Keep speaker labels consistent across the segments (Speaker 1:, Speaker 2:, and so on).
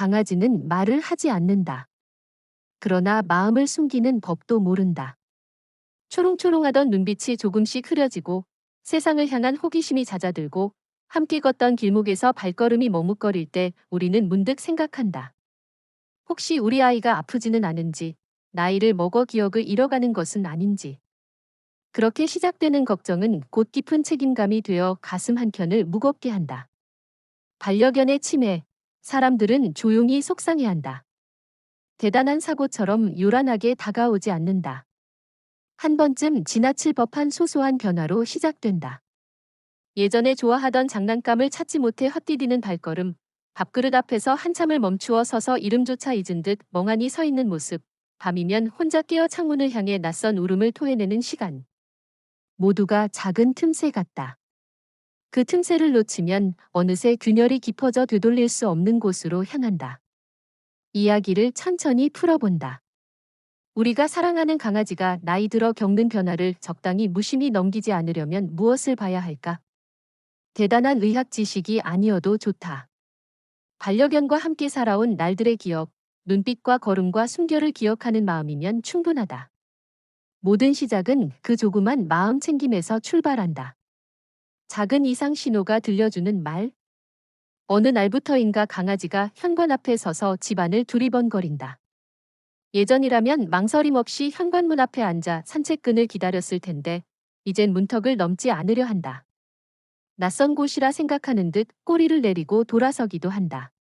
Speaker 1: 강아지는 말을 하지 않는다. 그러나 마음을 숨기는 법도 모른다. 초롱초롱하던 눈빛이 조금씩 흐려지고 세상을 향한 호기심이 잦아들고 함께 걷던 길목에서 발걸음이 머뭇거릴 때 우리는 문득 생각한다. 혹시 우리 아이가 아프지는 않은지, 나이를 먹어 기억을 잃어가는 것은 아닌지. 그렇게 시작되는 걱정은 곧 깊은 책임감이 되어 가슴 한켠을 무겁게 한다. 반려견의 치매, 사람들은 조용히 속상해한다. 대단한 사고처럼 요란하게 다가오지 않는다. 한 번쯤 지나칠 법한 소소한 변화로 시작된다. 예전에 좋아하던 장난감을 찾지 못해 헛디디는 발걸음, 밥그릇 앞에서 한참을 멈추어 서서 이름조차 잊은 듯 멍하니 서 있는 모습, 밤이면 혼자 깨어 창문을 향해 낯선 울음을 토해내는 시간. 모두가 작은 틈새 같다. 그 틈새를 놓치면 어느새 균열이 깊어져 되돌릴 수 없는 곳으로 향한다. 이야기를 천천히 풀어본다. 우리가 사랑하는 강아지가 나이 들어 겪는 변화를 적당히 무심히 넘기지 않으려면 무엇을 봐야 할까? 대단한 의학 지식이 아니어도 좋다. 반려견과 함께 살아온 날들의 기억, 눈빛과 걸음과 숨결을 기억하는 마음이면 충분하다. 모든 시작은 그 조그만 마음 챙김에서 출발한다. 작은 이상 신호가 들려주는 말. 어느 날부터인가 강아지가 현관 앞에 서서 집안을 두리번거린다. 예전이라면 망설임 없이 현관문 앞에 앉아 산책끈을 기다렸을 텐데 이젠 문턱을 넘지 않으려 한다. 낯선 곳이라 생각하는 듯 꼬리를 내리고 돌아서기도 한다.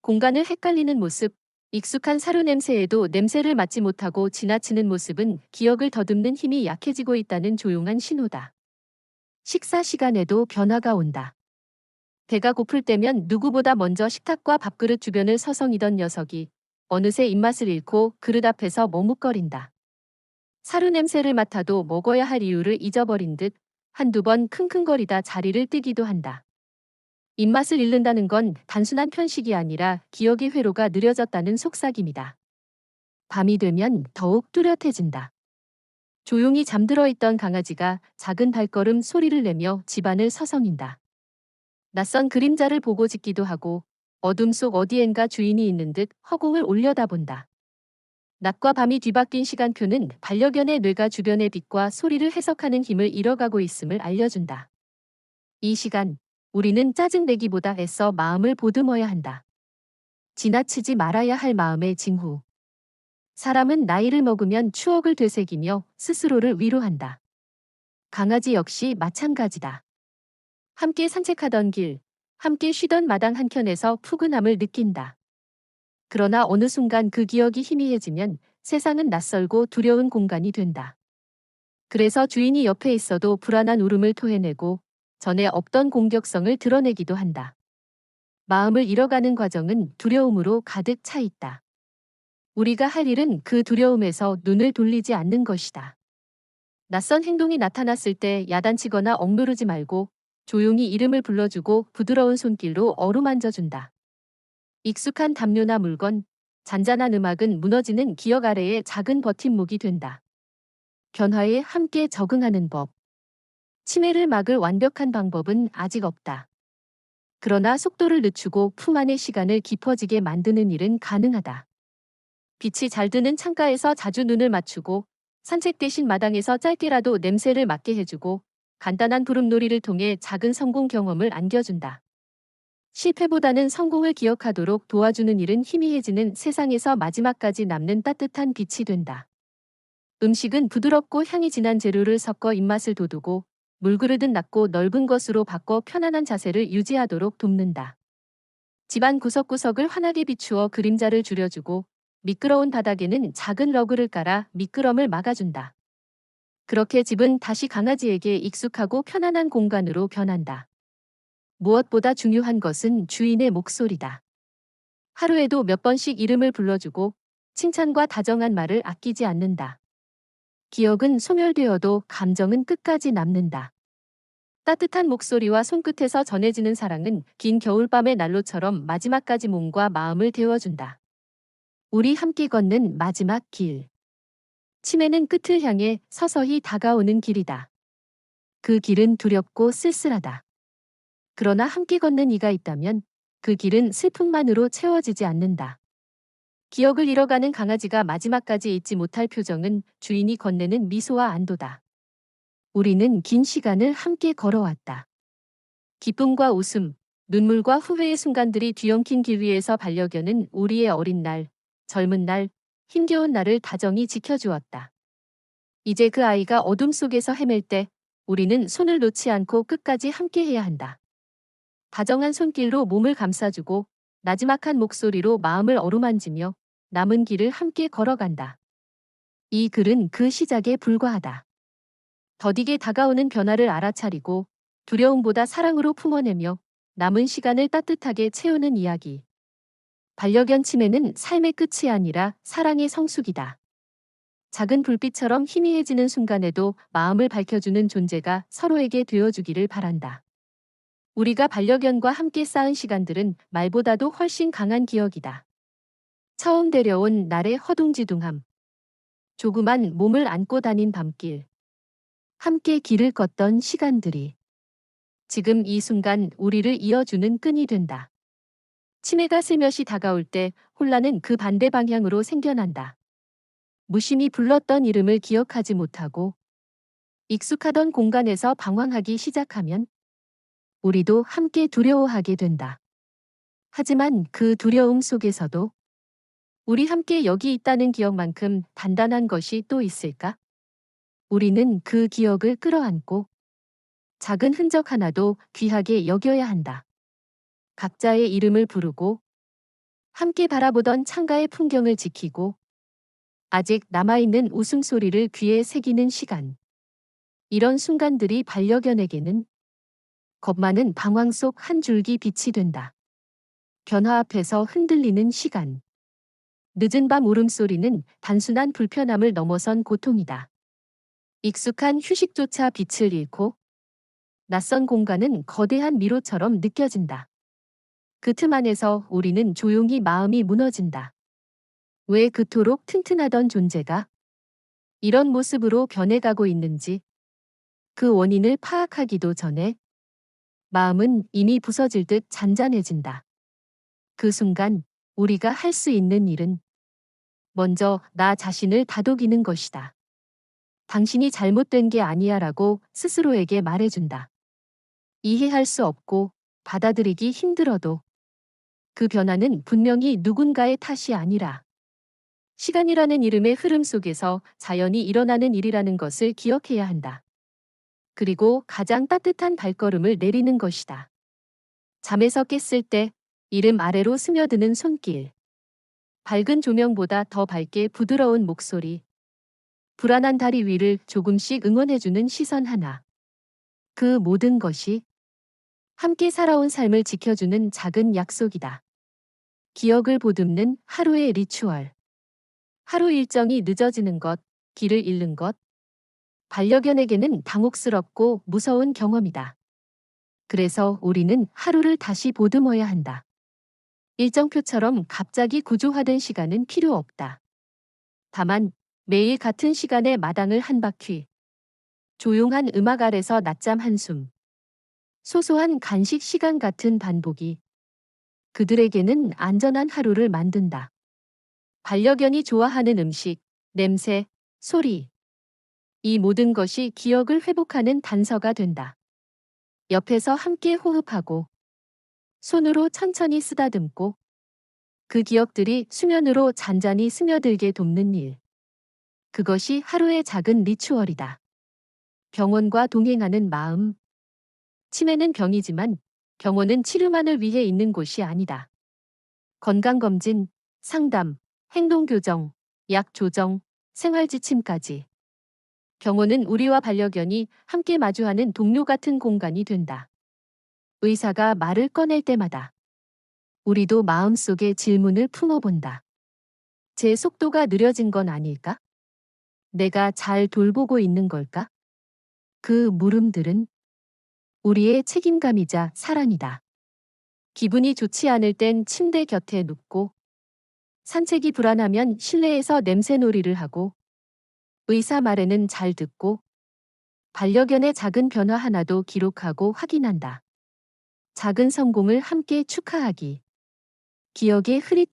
Speaker 1: 공간을 헷갈리는 모습, 익숙한 사료 냄새에도 냄새를 맡지 못하고 지나치는 모습은 기억을 더듬는 힘이 약해지고 있다는 조용한 신호다. 식사 시간에도 변화가 온다. 배가 고플 때면 누구보다 먼저 식탁과 밥그릇 주변을 서성이던 녀석이 어느새 입맛을 잃고 그릇 앞에서 머뭇거린다. 사료 냄새를 맡아도 먹어야 할 이유를 잊어버린 듯 한두 번 킁킁거리다 자리를 뜨기도 한다. 입맛을 잃는다는 건 단순한 편식이 아니라 기억의 회로가 느려졌다는 속삭임이다. 밤이 되면 더욱 뚜렷해진다. 조용히 잠들어 있던 강아지가 작은 발걸음 소리를 내며 집안을 서성인다. 낯선 그림자를 보고 짖기도 하고 어둠 속 어디엔가 주인이 있는 듯 허공을 올려다본다. 낮과 밤이 뒤바뀐 시간표는 반려견의 뇌가 주변의 빛과 소리를 해석하는 힘을 잃어가고 있음을 알려준다. 이 시간, 우리는 짜증내기보다 애써 마음을 보듬어야 한다. 지나치지 말아야 할 마음의 징후. 사람은 나이를 먹으면 추억을 되새기며 스스로를 위로한다. 강아지 역시 마찬가지다. 함께 산책하던 길, 함께 쉬던 마당 한켠에서 푸근함을 느낀다. 그러나 어느 순간 그 기억이 희미해지면 세상은 낯설고 두려운 공간이 된다. 그래서 주인이 옆에 있어도 불안한 울음을 토해내고 전에 없던 공격성을 드러내기도 한다. 마음을 잃어가는 과정은 두려움으로 가득 차 있다. 우리가 할 일은 그 두려움에서 눈을 돌리지 않는 것이다. 낯선 행동이 나타났을 때 야단치거나 억누르지 말고 조용히 이름을 불러주고 부드러운 손길로 어루만져준다. 익숙한 담요나 물건, 잔잔한 음악은 무너지는 기억 아래의 작은 버팀목이 된다. 변화에 함께 적응하는 법. 치매를 막을 완벽한 방법은 아직 없다. 그러나 속도를 늦추고 품 안의 시간을 깊어지게 만드는 일은 가능하다. 빛이 잘 드는 창가에서 자주 눈을 맞추고 산책 대신 마당에서 짧게라도 냄새를 맡게 해주고 간단한 부름놀이를 통해 작은 성공 경험을 안겨준다. 실패보다는 성공을 기억하도록 도와주는 일은 희미해지는 세상에서 마지막까지 남는 따뜻한 빛이 된다. 음식은 부드럽고 향이 진한 재료를 섞어 입맛을 돋우고 물그릇은 낮고 넓은 것으로 바꿔 편안한 자세를 유지하도록 돕는다. 집안 구석구석을 환하게 비추어 그림자를 줄여주고 미끄러운 바닥에는 작은 러그를 깔아 미끄럼을 막아준다. 그렇게 집은 다시 강아지에게 익숙하고 편안한 공간으로 변한다. 무엇보다 중요한 것은 주인의 목소리다. 하루에도 몇 번씩 이름을 불러주고 칭찬과 다정한 말을 아끼지 않는다. 기억은 소멸되어도 감정은 끝까지 남는다. 따뜻한 목소리와 손끝에서 전해지는 사랑은 긴 겨울밤의 난로처럼 마지막까지 몸과 마음을 데워준다. 우리 함께 걷는 마지막 길. 치매는 끝을 향해 서서히 다가오는 길이다. 그 길은 두렵고 쓸쓸하다. 그러나 함께 걷는 이가 있다면 그 길은 슬픔만으로 채워지지 않는다. 기억을 잃어가는 강아지가 마지막까지 잊지 못할 표정은 주인이 건네는 미소와 안도다. 우리는 긴 시간을 함께 걸어왔다. 기쁨과 웃음, 눈물과 후회의 순간들이 뒤엉킨 길 위에서 반려견은 우리의 어린 날, 젊은 날, 힘겨운 날을 다정히 지켜주었다. 이제 그 아이가 어둠 속에서 헤맬 때 우리는 손을 놓지 않고 끝까지 함께 해야 한다. 다정한 손길로 몸을 감싸주고 나지막한 목소리로 마음을 어루만지며 남은 길을 함께 걸어간다. 이 글은 그 시작에 불과하다. 더디게 다가오는 변화를 알아차리고 두려움보다 사랑으로 품어내며 남은 시간을 따뜻하게 채우는 이야기. 반려견 치매는 삶의 끝이 아니라 사랑의 성숙이다. 작은 불빛처럼 희미해지는 순간에도 마음을 밝혀주는 존재가 서로에게 되어주기를 바란다. 우리가 반려견과 함께 쌓은 시간들은 말보다도 훨씬 강한 기억이다. 처음 데려온 날의 허둥지둥함. 조그만 몸을 안고 다닌 밤길. 함께 길을 걷던 시간들이. 지금 이 순간 우리를 이어주는 끈이 된다. 치매가 슬며시 다가올 때 혼란은 그 반대 방향으로 생겨난다. 무심히 불렀던 이름을 기억하지 못하고 익숙하던 공간에서 방황하기 시작하면 우리도 함께 두려워하게 된다. 하지만 그 두려움 속에서도 우리 함께 여기 있다는 기억만큼 단단한 것이 또 있을까? 우리는 그 기억을 끌어안고 작은 흔적 하나도 귀하게 여겨야 한다. 각자의 이름을 부르고 함께 바라보던 창가의 풍경을 지키고 아직 남아있는 웃음소리를 귀에 새기는 시간. 이런 순간들이 반려견에게는 겁 많은 방황 속 한 줄기 빛이 된다. 변화 앞에서 흔들리는 시간. 늦은 밤 울음소리는 단순한 불편함을 넘어선 고통이다. 익숙한 휴식조차 빛을 잃고 낯선 공간은 거대한 미로처럼 느껴진다. 그 틈 안에서 우리는 조용히 마음이 무너진다. 왜 그토록 튼튼하던 존재가 이런 모습으로 변해가고 있는지 그 원인을 파악하기도 전에 마음은 이미 부서질 듯 잔잔해진다. 그 순간 우리가 할 수 있는 일은 먼저 나 자신을 다독이는 것이다. 당신이 잘못된 게 아니야 라고 스스로에게 말해준다. 이해할 수 없고 받아들이기 힘들어도 그 변화는 분명히 누군가의 탓이 아니라 시간이라는 이름의 흐름 속에서 자연이 일어나는 일이라는 것을 기억해야 한다. 그리고 가장 따뜻한 발걸음을 내리는 것이다. 잠에서 깼을 때 이름 아래로 스며드는 손길. 밝은 조명보다 더 밝게 부드러운 목소리. 불안한 다리 위를 조금씩 응원해주는 시선 하나. 그 모든 것이 함께 살아온 삶을 지켜주는 작은 약속이다. 기억을 보듬는 하루의 리추얼. 하루 일정이 늦어지는 것, 길을 잃는 것. 반려견에게는 당혹스럽고 무서운 경험이다. 그래서 우리는 하루를 다시 보듬어야 한다. 일정표처럼 갑자기 구조화된 시간은 필요 없다. 다만 매일 같은 시간에 마당을 한 바퀴. 조용한 음악 아래서 낮잠 한숨. 소소한 간식 시간 같은 반복이 그들에게는 안전한 하루를 만든다. 반려견이 좋아하는 음식, 냄새, 소리. 이 모든 것이 기억을 회복하는 단서가 된다. 옆에서 함께 호흡하고 손으로 천천히 쓰다듬고 그 기억들이 수면으로 잔잔히 스며들게 돕는 일. 그것이 하루의 작은 리추얼이다. 병원과 동행하는 마음. 치매는 병이지만 병원은 치료만을 위해 있는 곳이 아니다. 건강검진, 상담, 행동교정, 약 조정, 생활지침까지. 병원은 우리와 반려견이 함께 마주하는 동료 같은 공간이 된다. 의사가 말을 꺼낼 때마다 우리도 마음속에 질문을 품어본다. 제 속도가 느려진 건 아닐까? 내가 잘 돌보고 있는 걸까? 그 물음들은 우리의 책임감이자 사랑이다. 기분이 좋지 않을 땐 침대 곁에 눕고 산책이 불안하면 실내에서 냄새놀이를 하고 의사 말에는 잘 듣고 반려견의 작은 변화 하나도 기록하고 확인한다. 작은 성공을 함께 축하하기. 기억에 흐릿